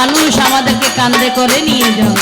মানুষ আমাদেরকে কান্দে করে নিয়ে যাও